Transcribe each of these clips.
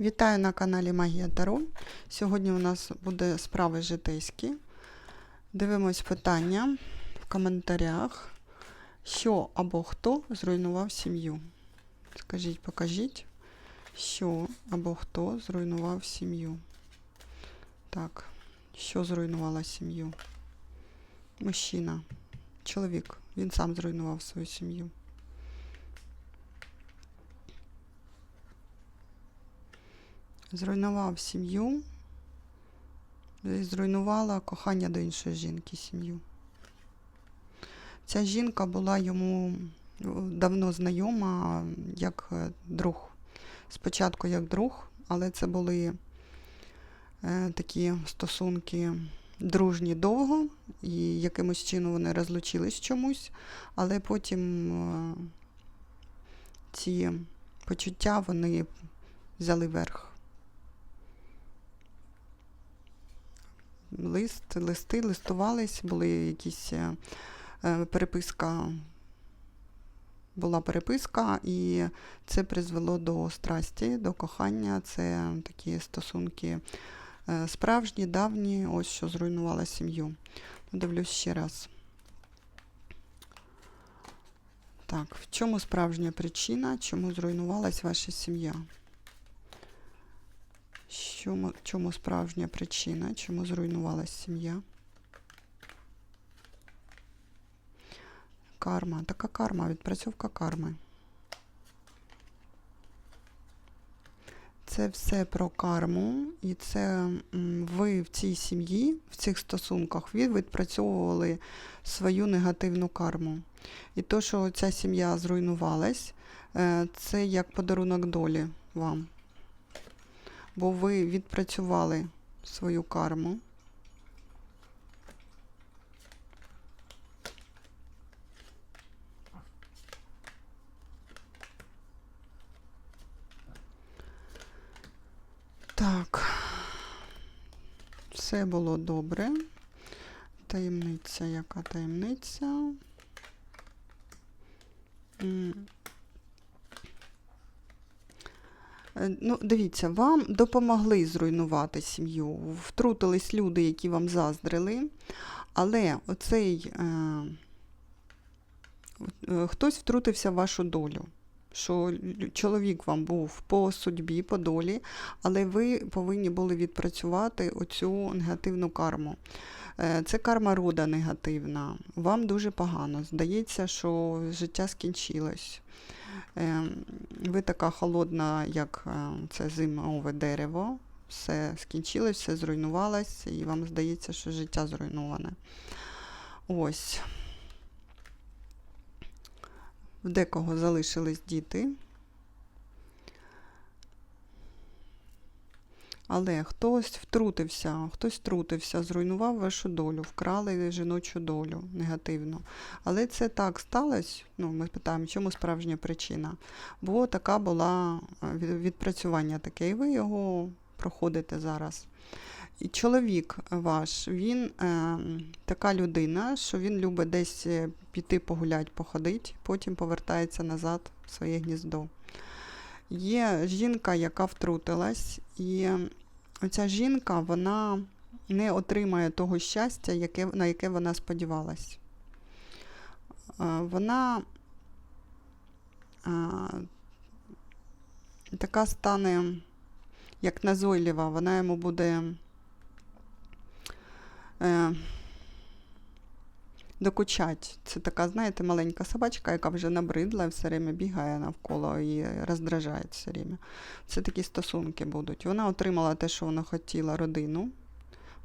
Вітаю на каналі Магія Таро. Сьогодні у нас буде справи житейські. Дивимось питання в коментарях. Що або хто зруйнував сім'ю? Скажіть, покажіть, що або хто зруйнував сім'ю. Так, що зруйнувала сім'ю? Мужчина, чоловік. Він сам зруйнував свою сім'ю. Зруйнував сім'ю. і Зруйнувала кохання до іншої жінки сім'ю. Ця жінка була йому давно знайома як е, друг. Спочатку як друг, але це були е, такі стосунки дружні довго, і якимось чином вони розлучились чомусь, але потім е, ці почуття вони взяли верх. Лист, листи, листувались, були якісь е, переписка, була переписка, і це призвело до страсті, до кохання. Це такі стосунки е, справжні, давні, ось що зруйнувала сім'ю. Ну, Дивлюсь ще раз. Так, в чому справжня причина, чому зруйнувалась ваша сім'я? Чому, чому справжня причина, чому зруйнувалась сім'я? Карма. Така карма, відпрацьовка карми. Це все про карму, і це ви в цій сім'ї, в цих стосунках, ви відпрацьовували свою негативну карму. І то, що ця сім'я зруйнувалась, е, це як подарунок долі вам бо ви відпрацювали свою карму. Так, все було добре. Таємниця, яка таємниця? Е, Ну, дивіться, вам допомогли зруйнувати сім'ю. Втрутились люди, які вам заздрили, але оцей е, е, хтось втрутився в вашу долю. Що чоловік вам був по судьбі, по долі, але ви повинні були відпрацювати оцю негативну карму. Е, Це карма рода негативна. Вам дуже погано. Здається, що життя скінчилось. Е, Ви така холодна, як е, це зимове дерево. Все скінчилось, все зруйнувалось, і вам здається, що життя зруйноване. Ось. В декого залишились діти. Але хтось втрутився, хтось втрутився, зруйнував вашу долю, вкрали жіночу долю негативно. Але це так сталося. Ну, ми питаємо, чому справжня причина? Бо така була е, відпрацювання таке, і ви його проходите зараз. І чоловік ваш, він е, така людина, що він любить десь е, піти погулять, походить, потім повертається назад в своє гніздо. Є жінка, яка втрутилась, і оця жінка вона не отримає того щастя, яке, на яке вона сподівалась. Е, Вона е, така стане, як назойлива, вона йому буде е, докучать. Це така, знаєте, маленька собачка, яка вже набридла і все время бігає навколо і роздражає все время. Це такі стосунки будуть. Вона отримала те, що вона хотіла, родину,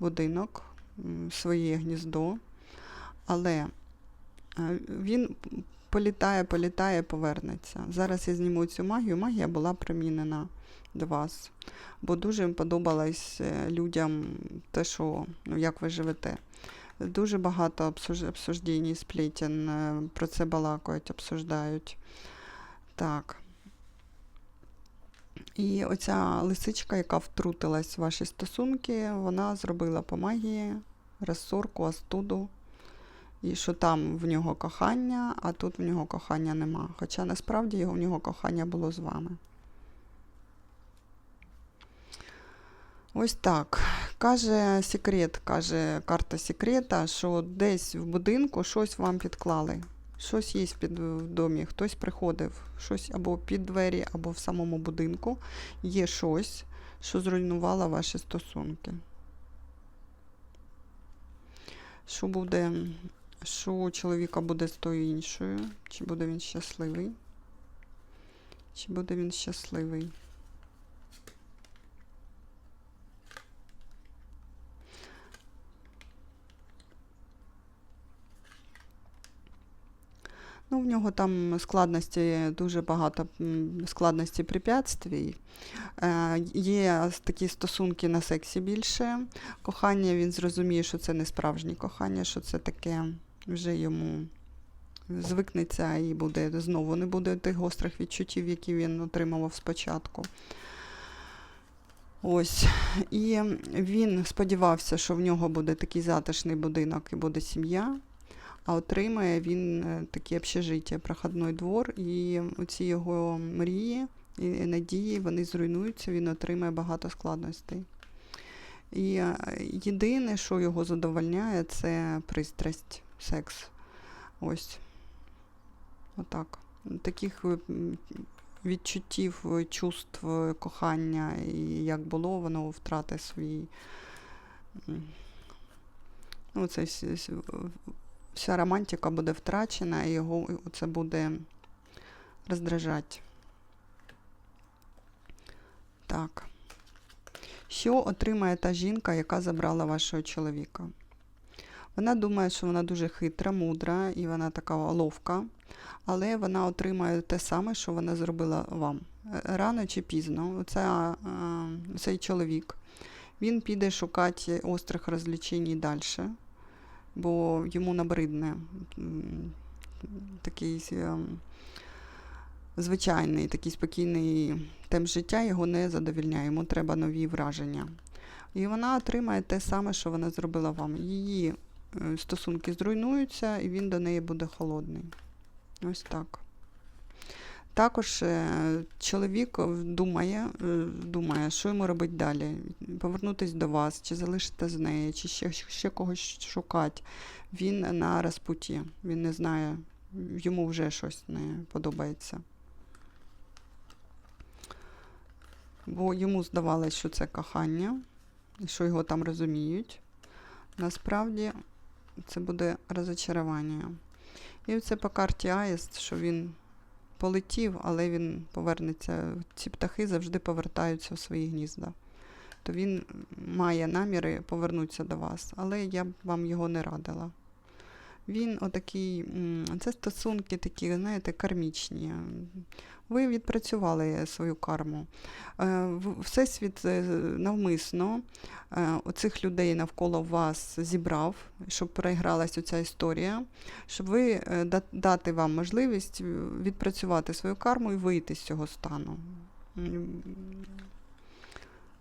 будинок, своє гніздо, але е, він політає, політає, повернеться. Зараз я зніму цю магію. Магія була примінена до вас, бо дуже подобалось е, людям те, що ну, як ви живете. Дуже багато обсуж- обсуждень, сплетен, е, про це балакають, обсуждають. Так. І оця лисичка, яка втрутилась в ваші стосунки, вона зробила по магії розсорку, астуду. І що там в нього кохання, а тут в нього кохання нема. Хоча насправді його в нього кохання було з вами. Ось так. Каже секрет, каже карта секрета, що десь в будинку щось вам підклали. Щось є під в домі, хтось приходив, щось або під двері, або в самому будинку. Є щось, що зруйнувало ваші стосунки. Що буде, що у чоловіка буде з тою іншою? Чи буде він щасливий? Чи буде він щасливий? Ну, в нього там складності, дуже багато складності препятствій. Е, є такі стосунки на сексі більше. Кохання, він зрозуміє, що це не справжнє кохання, що це таке вже йому звикнеться і буде знову не буде тих гострих відчуттів, які він отримував спочатку. Ось. І він сподівався, що в нього буде такий затишний будинок і буде сім'я. А отримає він е, таке общежиття, проходний двор, і оці його мрії і надії вони зруйнуються, він отримає багато складностей. І е, єдине, що його задовольняє, це пристрасть, секс. Ось. Отак. Таких е, відчуттів, чувств, кохання, і як було, воно втратить свій. Ну, це вся романтика буде втрачена, і його це буде роздражати. Так. Що отримає та жінка, яка забрала вашого чоловіка? Вона думає, що вона дуже хитра, мудра і вона така ловка, але вона отримає те саме, що вона зробила вам. Е, Рано чи пізно. Оця, е, цей чоловік він піде шукати острих розлічень і далі бо йому набридне такий ем, звичайний, такий спокійний темп життя його не задовільняє, йому треба нові враження. І вона отримає те саме, що вона зробила вам. Її е, стосунки зруйнуються, і він до неї буде холодний. Ось так. Також е, чоловік думає, е, думає, що йому робити далі. Повернутися до вас, чи залишити з нею, чи ще, ще когось шукати. Він на розпуті, він не знає, йому вже щось не подобається. Бо йому здавалось, що це кохання, що його там розуміють. Насправді це буде розочарування. І це по карті Аїст, що він полетів, але він повернеться. Ці птахи завжди повертаються в свої гнізда. То він має наміри повернутися до вас, але я б вам його не радила. Він отакий, це стосунки такі, знаєте, кармічні. Ви відпрацювали свою карму. Е, Всесвіт е, навмисно е, оцих людей навколо вас зібрав, щоб перегралась оця історія, щоб ви дати вам можливість відпрацювати свою карму і вийти з цього стану.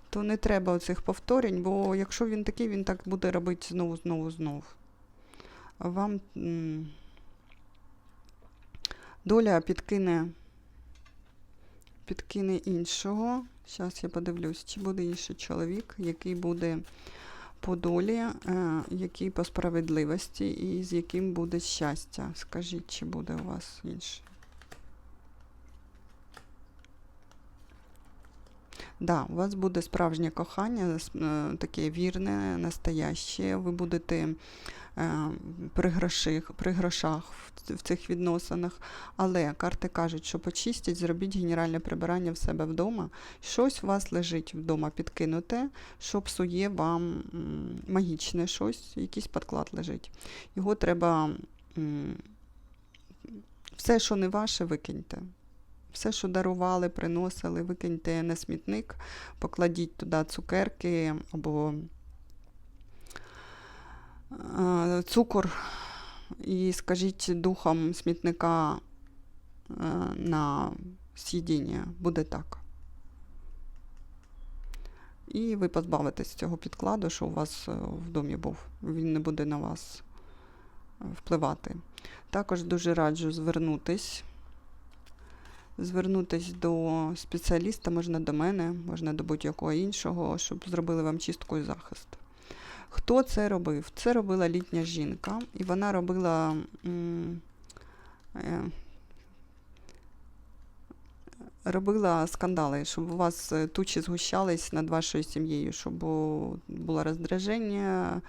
То не треба оцих повторень, бо якщо він такий, він так буде робити знову, знову, знову. Вам доля підкине, підкине іншого. Зараз я подивлюсь, чи буде інший чоловік, який буде по долі, е, який по справедливості і з яким буде щастя. Скажіть, чи буде у вас інший? Да, у вас буде справжнє кохання, е, таке вірне, настояще. Ви будете е, при, гроших, при грошах в, цих відносинах. Але карти кажуть, що почистіть, зробіть генеральне прибирання в себе вдома. Щось у вас лежить вдома підкинуте, що псує вам магічне щось, якийсь підклад лежить. Його треба. Все, що не ваше, викиньте. Все, що дарували, приносили, викиньте на смітник, покладіть туди цукерки або е, цукор і скажіть духам смітника е, на з'їдіння. Буде так. І ви позбавитесь цього підкладу, що у вас е, в домі був. Він не буде на вас впливати. Також дуже раджу звернутись звернутися до спеціаліста, можна до мене, можна до будь-якого іншого, щоб зробили вам чистку і захист. Хто це робив? Це робила літня жінка, і вона робила. е, Робила скандали, щоб у вас тучі згущались над вашою сім'єю, щоб було роздраження,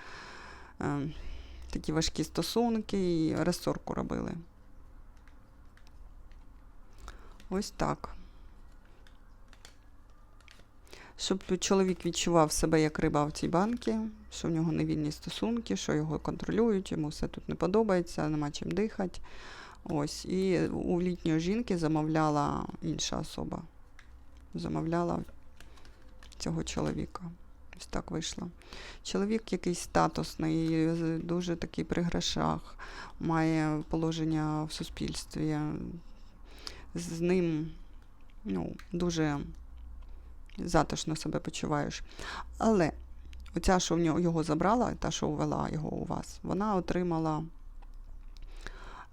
е, такі важкі стосунки і розсорку робили. Ось так. Щоб чоловік відчував себе як риба в цій банці, що в нього невільні стосунки, що його контролюють, йому все тут не подобається, нема чим дихати. Ось. І у літньої жінки замовляла інша особа. Замовляла цього чоловіка. Ось так вийшло. Чоловік якийсь статусний, дуже такий при грошах, має положення в суспільстві. З ним ну, дуже затишно себе почуваєш. Але оця, що в нього його забрала, та, що увела його у вас, вона отримала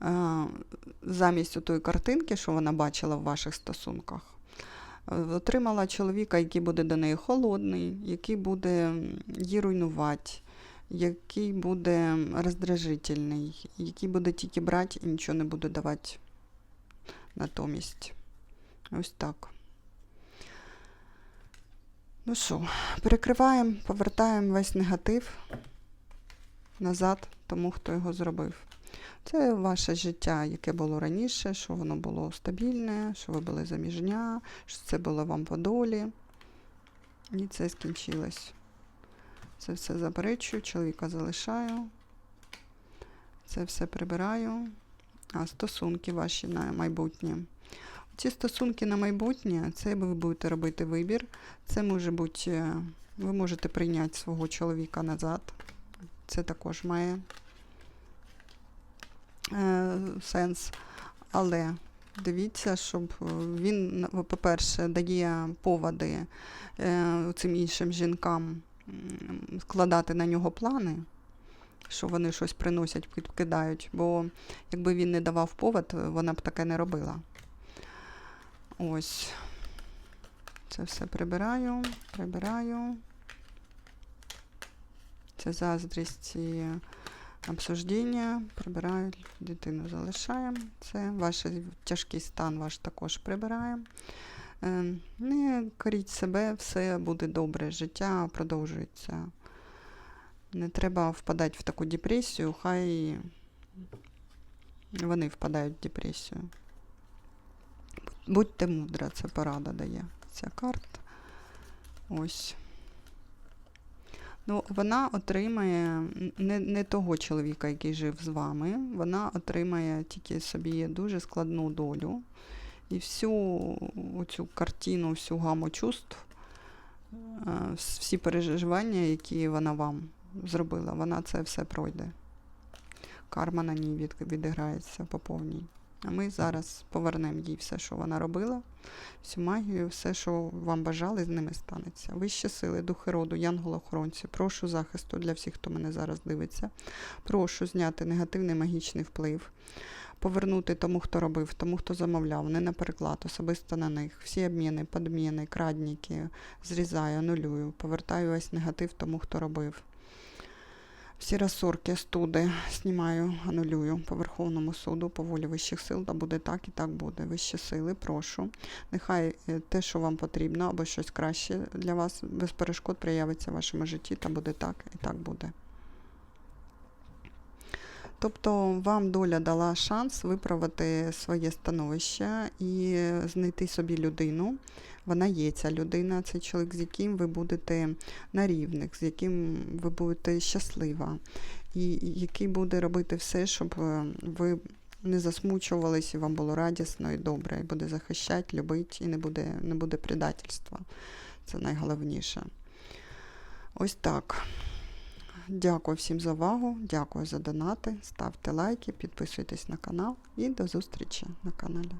е, замість тої картинки, що вона бачила в ваших стосунках, е, отримала чоловіка, який буде до неї холодний, який буде її руйнувати, який буде роздражительний, який буде тільки брати і нічого не буде давати натомість. Ось так. Ну що, перекриваємо, повертаємо весь негатив назад тому, хто його зробив. Це ваше життя, яке було раніше, що воно було стабільне, що ви були заміжня, що це було вам по долі. І це скінчилось. Це все заперечую, чоловіка залишаю. Це все прибираю. А стосунки ваші на майбутнє. Ці стосунки на майбутнє, це ви будете робити вибір. Це може бути, е, ви можете прийняти свого чоловіка назад. Це також має е, сенс. Але дивіться, щоб е, він, по-перше, дає поводи е, цим іншим жінкам складати на нього плани, що вони щось приносять, підкидають. Бо якби він не давав повод, вона б таке не робила. Ось. Це все прибираю, прибираю. Це заздрість і обсуждення. Прибираю, дитину залишаємо. Це ваш тяжкий стан ваш також прибираємо. Е, Не коріть себе, все буде добре. Життя продовжується. Не треба впадати в таку депресію, хай вони впадають в депресію. Будьте мудра, це порада дає ця карта. Ось. Ну, вона отримає не, не того чоловіка, який жив з вами. Вона отримає тільки собі дуже складну долю. І всю цю картину, всю гаму чувств, е, всі переживання, які вона вам зробила, вона це все пройде. Карма на ній від, відіграється по повній. А ми зараз повернемо їй все, що вона робила, всю магію, все, що вам бажали, з ними станеться. Вищі сили, духи роду, янголи-охоронці, прошу захисту для всіх, хто мене зараз дивиться. Прошу зняти негативний магічний вплив, повернути тому, хто робив, тому, хто замовляв, не на переклад, особисто на них. Всі обміни, подміни, крадніки, зрізаю, анулюю, повертаю весь негатив тому, хто робив. Всі розсорки, студи знімаю, анулюю по Верховному суду, по волі вищих сил, та буде так і так буде. Вищі сили, прошу. Нехай е, те, що вам потрібно, або щось краще для вас без перешкод проявиться в вашому житті, та буде так і так буде. Тобто вам доля дала шанс виправити своє становище і знайти собі людину. Вона є ця людина, цей чоловік, з яким ви будете на рівних, з яким ви будете щаслива, і і який буде робити все, щоб е, ви не засмучувались, і вам було радісно і добре, і буде захищати, любити, і не буде, не буде предательства. Це найголовніше. Ось так. Дякую всім за увагу, дякую за донати. Ставте лайки, підписуйтесь на канал і до зустрічі на каналі.